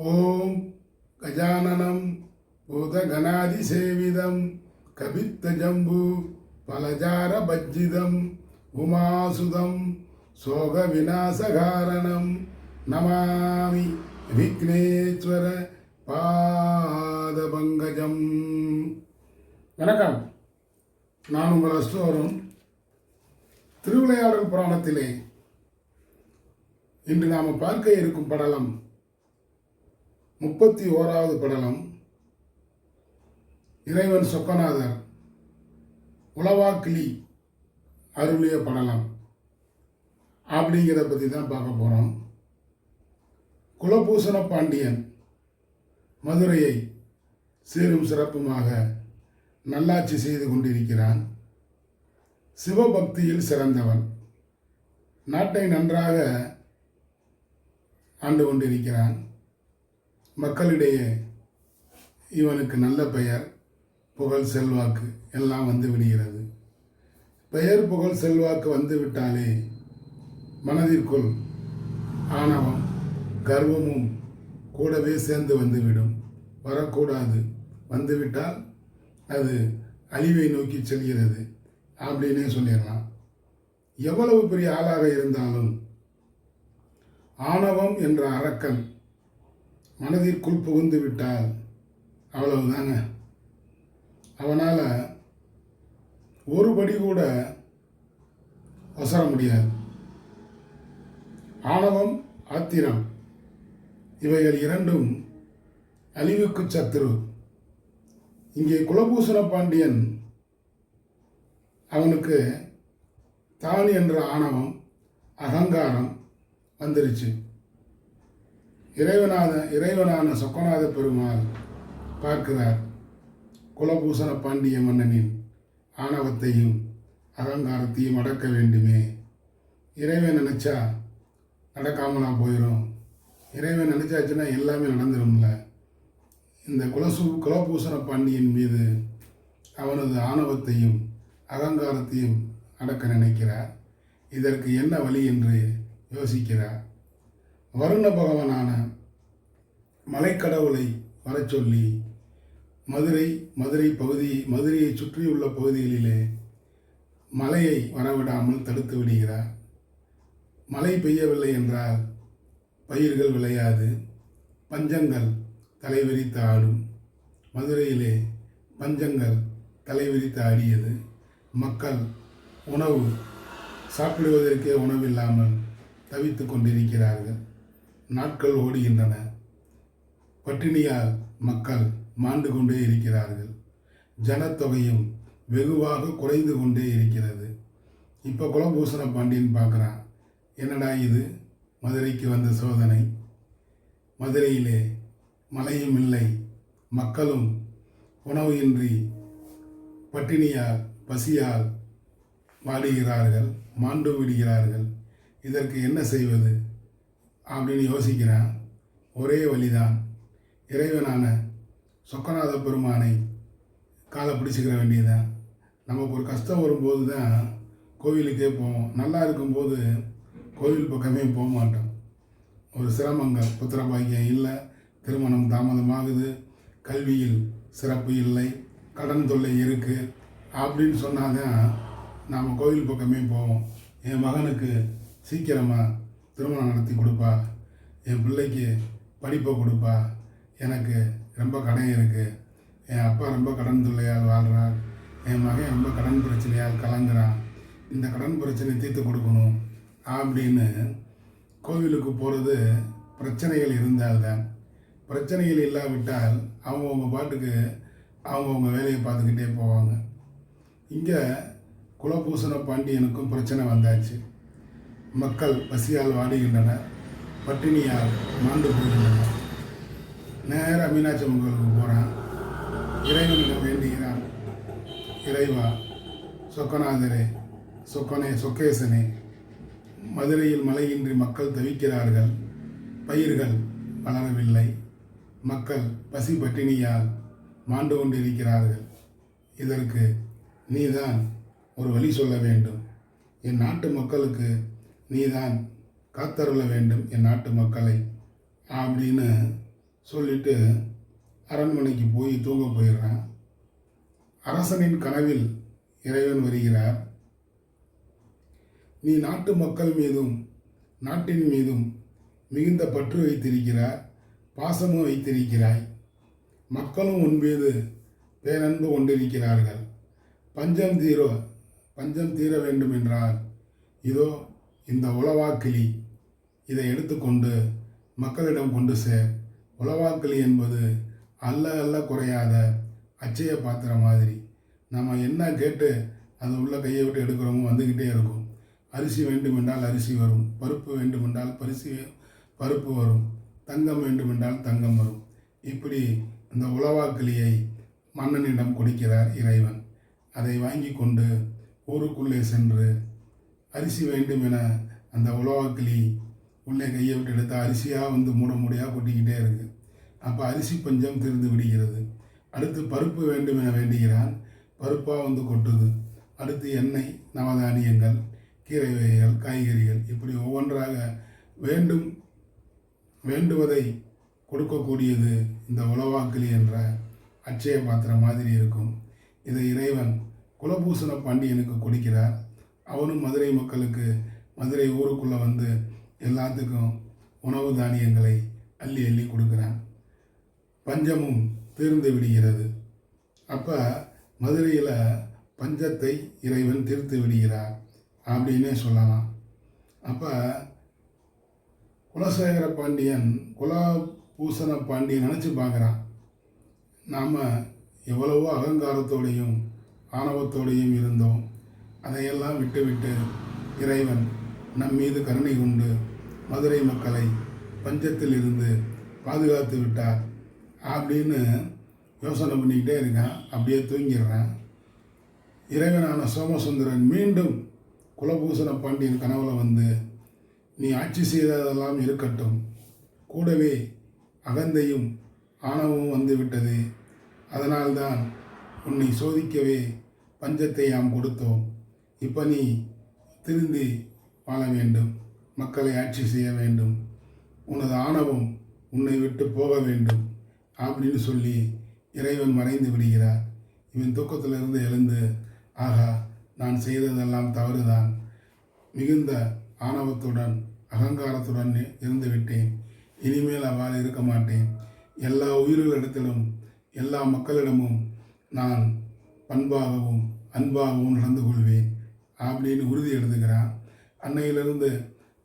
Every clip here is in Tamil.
ஓம் கஜானனம் பூதகணாதிசேவிதம் கபித்தஜம்பு பலஜார பஜ்ஜிதம் உமாசுதம் சோக விநாசகாரணம் நமாமி விக்னேஸ்வர பாதபங்கஜம் வணக்கம். நான் உங்கள் அஸ்தோரும். திருவிளையாடல் புராணத்திலே இன்று நாம் பார்க்க இருக்கும் படலம் முப்பத்தி ஓராவது படலம் இறைவன் சொக்கநாதர் உளவாக்கிளி அருளிய படலம் அப்படிங்கிறத பற்றி தான் பார்க்க போகிறோம் குலபூசண பாண்டியன் மதுரையை சீரும் சிறப்புமாக நல்லாட்சி செய்து கொண்டிருக்கிறான். சிவபக்தியில் சிறந்தவன். நாட்டை நன்றாக ஆண்டு கொண்டிருக்கிறான். மக்களிடையே இவனுக்கு நல்ல பெயர் புகழ் செல்வாக்கு எல்லாம் வந்து விடுகிறது. பெயர் புகழ் செல்வாக்கு வந்துவிட்டாலே மனதிற்குள் ஆணவம் கர்வமும் கூடவே சேர்ந்து வந்துவிடும். வரக்கூடாது. வந்துவிட்டால் அது அழிவை நோக்கி செல்கிறது அப்படின்னே சொல்லிடலாம். எவ்வளவு பெரிய ஆளாக இருந்தாலும் ஆணவம் என்ற அரக்கன் மனதிற்குள் புகுந்து விட்டால் அவ்வளவுதாங்க அவனால் ஒருபடி கூட ஒசர முடியாது. ஆணவம் ஆத்திரம் இவைகள் இரண்டும் அழிவுக்கு சத்துரு. இங்கே குலபூஷண பாண்டியன் அவனுக்கு தான் என்ற ஆணவம் அகங்காரம் வந்துருச்சு. இறைவனான இறைவனான சொக்கநாத பெருமாள் பார்க்கிறார். குலபூசண பாண்டிய மன்னனின் ஆணவத்தையும் அகங்காரத்தையும் அடக்க வேண்டுமே. இறைவன் நினச்சா நடக்காமலாம் போயிடும் இறைவன் நினச்சாச்சுன்னா எல்லாமே நடந்துரும்ல. இந்த குலசு குலபூசண பாண்டியன் மீது அவனது ஆணவத்தையும் அகங்காரத்தையும் அடக்க நினைக்கிறார். இதற்கு என்ன வழி என்று யோசிக்கிறார். வருண பகவானான மலைக்கடவுளை வரச் சொல்லி மதுரை மதுரை பகுதி மதுரையை சுற்றியுள்ள பகுதிகளிலே மழையை வரவிடாமல் தடுத்து விடுகிறார். மழை பெய்யவில்லை என்றால் பயிர்கள் விளையாது பஞ்சங்கள் தலைவிரித்து ஆடும். மதுரையிலே பஞ்சங்கள் தலைவிரித்து ஆடியது. மக்கள் உணவு சாப்பிடுவதற்கே உணவில்லாமல் தவித்து கொண்டிருக்கிறார்கள். நாட்கள் ஓடுகின்றன. பட்டினியால் மக்கள் மாண்டு கொண்டே இருக்கிறார்கள். ஜனத்தொகையும் வெகுவாக குறைந்து கொண்டே இருக்கிறது. இப்போ குலபூஷண பாண்டியன் பார்க்குறான். என்னடா இது? மதுரைக்கு வந்த சோதனை. மதுரையிலே மழையும் இல்லை. மக்களும் உணவு இன்றி பட்டினியால் பசியால் வாடுகிறார்கள் மாண்டு விடுகிறார்கள். இதற்கு என்ன செய்வது? அப்படின்னு யோசிக்கிறான். ஒரே வழிதான். இறைவனான சொக்கநாத பெருமானை காலை பிடிச்சிக்கிற வேண்டியதுதான். நமக்கு ஒரு கஷ்டம் வரும்போது தான் கோவிலுக்கே போவோம். நல்லா இருக்கும்போது கோவில் பக்கமே போக மாட்டோம். ஒரு சிரமங்கள் புத்திர பாக்கியம் இல்லை திருமணம் தாமதமாகுது கல்வியில் சிறப்பு இல்லை கடன் தொல்லை இருக்குது அப்படின்னு சொன்னால் தான் நாம் கோவில் பக்கமே போவோம். என் மகனுக்கு சீக்கிரமாக திருமணம் நடத்தி கொடுப்பா. என் பிள்ளைக்கு படிப்பை கொடுப்பா. எனக்கு ரொம்ப கடன் இருக்குது என் அப்பா ரொம்ப கடன் தொல்லையால் வாழ்கிறார் என் மகன் ரொம்ப கடன் பிரச்சனையால் கலங்குறான். இந்த கடன் பிரச்சனை தீர்த்து கொடுக்கணும் அப்படின்னு கோவிலுக்கு போகிறது பிரச்சனைகள் இருந்தால்தான். பிரச்சனைகள் இல்லாவிட்டால் அவங்கவுங்க பாட்டுக்கு அவங்கவுங்க வேலையை பார்த்துக்கிட்டே போவாங்க. இங்கே குலபூசண பாண்டியனுக்கும் பிரச்சனை வந்தாச்சு. மக்கள் பசியால் வாடுகின்றனர் பட்டினியால் மாண்டு போகின்றனர். நேராக மீனாட்சி அம்மன் போகிறான் இறைவனிடம் வேண்டுகிறான். இறைவா சொக்கநாதரே சொக்கனே சொக்கேசனே மதுரையில் மழையின்றி மக்கள் தவிக்கிறார்கள் பயிர்கள் வளரவில்லை மக்கள் பசி பட்டினியால் மாண்டு கொண்டிருக்கிறார்கள். இதற்கு நீதான் ஒரு வழி சொல்ல வேண்டும். என் நாட்டு மக்களுக்கு நீதான் காத்தருள வேண்டும் என் நாட்டு மக்களை அப்படின்னு சொல்லிட்டு அரண்மனைக்கு போய் தூங்க போயிடுறான். அரசனின் கனவில் இறைவன் வருகிறார். நீ நாட்டு மக்கள் மீதும் நாட்டின் மீதும் மிகுந்த பற்று வைத்திருக்கிறார் பாசமும் வைத்திருக்கிறாய். மக்களும் உன் மீது பேரன்பு கொண்டிருக்கிறார்கள். பஞ்சம் தீர பஞ்சம் தீர வேண்டும் என்றால் இதோ இந்த உளவாக்கிளி இதை எடுத்துக்கொண்டு மக்களிடம் கொண்டு சேர் உளவாக்கிளி என்பது அல்ல அல்ல குறையாத அச்சய பாத்திரம் மாதிரி. நம்ம என்ன கேட்டு அது உள்ள கையை விட்டு எடுக்கிறோமோ வந்துக்கிட்டே இருக்கும். அரிசி வேண்டுமென்றால் அரிசி வரும். பருப்பு வேண்டுமென்றால் பரிசி பருப்பு வரும். தங்கம் வேண்டுமென்றால் தங்கம் வரும். இப்படி இந்த உளவாக்கிளியை மன்னனிடம் கொடுக்கிறார் இறைவன். அதை வாங்கி கொண்டு ஊருக்குள்ளே சென்று அரிசி வேண்டும் என அந்த உலவாக்கிளி உள்ளே கையை விட்டு எடுத்தால் அரிசியாக வந்து மூட மூடையாக கொட்டிக்கிட்டே இருக்கு. அப்போ அரிசி பஞ்சம் திருந்து விடுகிறது. அடுத்து பருப்பு வேண்டும் என வேண்டுகிறான். பருப்பாக வந்து கொட்டுது. அடுத்து எண்ணெய் நவதானியங்கள் கீரை வகைகள் காய்கறிகள் இப்படி ஒவ்வொன்றாக வேண்டும் வேண்டுவதை கொடுக்கக்கூடியது இந்த உலவாக்கிளி என்ற அட்சய பாத்திரம் மாதிரி இருக்கும். இதை இறைவன் குலபூசண பாண்டியனுக்கு கொடுக்கிறார். அவனும் மதுரை மக்களுக்கு மதுரை ஊருக்குள்ளே வந்து எல்லாத்துக்கும் உணவு தானியங்களை அள்ளி அள்ளி கொடுக்குறான். பஞ்சமும் தீர்ந்து விடுகிறது. அப்போ மதுரையில் பஞ்சத்தை இறைவன் தீர்த்து விடுகிறார் அப்படின்னே சொல்லலாம். அப்போ குலசேகர பாண்டியன் குலபூசண பாண்டியன் நினச்சி பார்க்குறான். நாம் எவ்வளவோ அகங்காரத்தோடையும் ஆணவத்தோடையும் இருந்தோம். அதையெல்லாம் விட்டுவிட்டு இறைவன் நம் மீது கருணை கொண்டு மதுரை மக்களை பஞ்சத்தில் இருந்து பாதுகாத்து விட்டார். அப்படின்னு யோசனை பண்ணிக்கிட்டே இருக்கேன். அப்படியே தூங்கிடுறேன். இறைவனான சோமசுந்தரன் மீண்டும் குலபூசண பாண்டியன் கனவுல வந்து நீ ஆட்சி செய்ததெல்லாம் இருக்கட்டும். கூடவே அகந்தையும் ஆணவமும் வந்துவிட்டது அதனால்தான் உன்னை சோதிக்கவே பஞ்சத்தை யாம் கொடுத்தோம். இப்போ நீ திருந்தி வாழ வேண்டும். மக்களை ஆட்சி செய்ய வேண்டும். உனது ஆணவம் உன்னை விட்டு போக வேண்டும் அப்படின்னு சொல்லி இறைவன் மறைந்து விடுகிறார். இவன் தூக்கத்திலிருந்து எழுந்து ஆகா நான் செய்ததெல்லாம் தவறுதான். மிகுந்த ஆணவத்துடன் அகங்காரத்துடன் இருந்து விட்டேன். இனிமேல் அவ்வாறு இருக்க மாட்டேன். எல்லா உயிர்களிடத்திலும் எல்லா மக்களிடமும் நான் பண்பாகவும் அன்பாகவும் நடந்து கொள்வேன். அப்படின்னு உறுதி எடுத்துக்கிறான். அன்னையிலிருந்து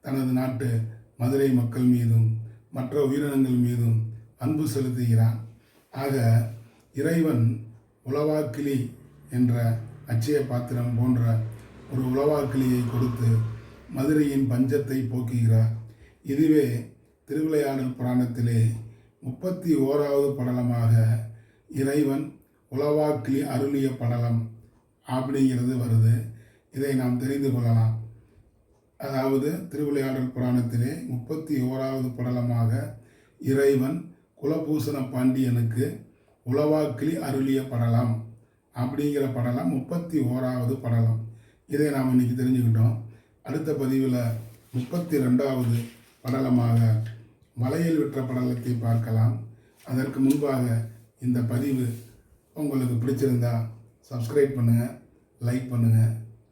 தனது நாட்டு மதுரை மக்கள் மீதும் மற்ற உயிரினங்கள் மீதும் அன்பு செலுத்துகிறான். ஆக இறைவன் உலவாக்கிளி என்ற அச்சய பாத்திரம் போன்ற ஒரு உலவாக்கிளியை கொடுத்து மதுரையின் பஞ்சத்தை போக்குகிறார். இதுவே திருவிளையாடல் புராணத்திலே முப்பத்தி ஓராவது படலமாக இறைவன் உலவாக்கிளி அருளிய படலம் அப்படிங்கிறது வருது. இதை நாம் தெரிந்து கொள்ளலாம். அதாவது திருவிளையாடல் புராணத்திலே முப்பத்தி ஓராவது படலமாக இறைவன் குலபூசண பாண்டியனுக்கு உளவாக்கிளி அருளிய படலம் அப்படிங்கிற படலம் முப்பத்தி ஓராவது படலம். இதை நாம் இன்னைக்கு தெரிஞ்சுக்கிட்டோம். அடுத்த பதிவில் முப்பத்தி ரெண்டாவது படலமாக மலையில் விற்ற படலத்தை பார்க்கலாம். அதற்கு முன்பாக இந்த பதிவு உங்களுக்கு பிடிச்சிருந்தா சப்ஸ்கிரைப் பண்ணுங்கள் லைக் பண்ணுங்கள்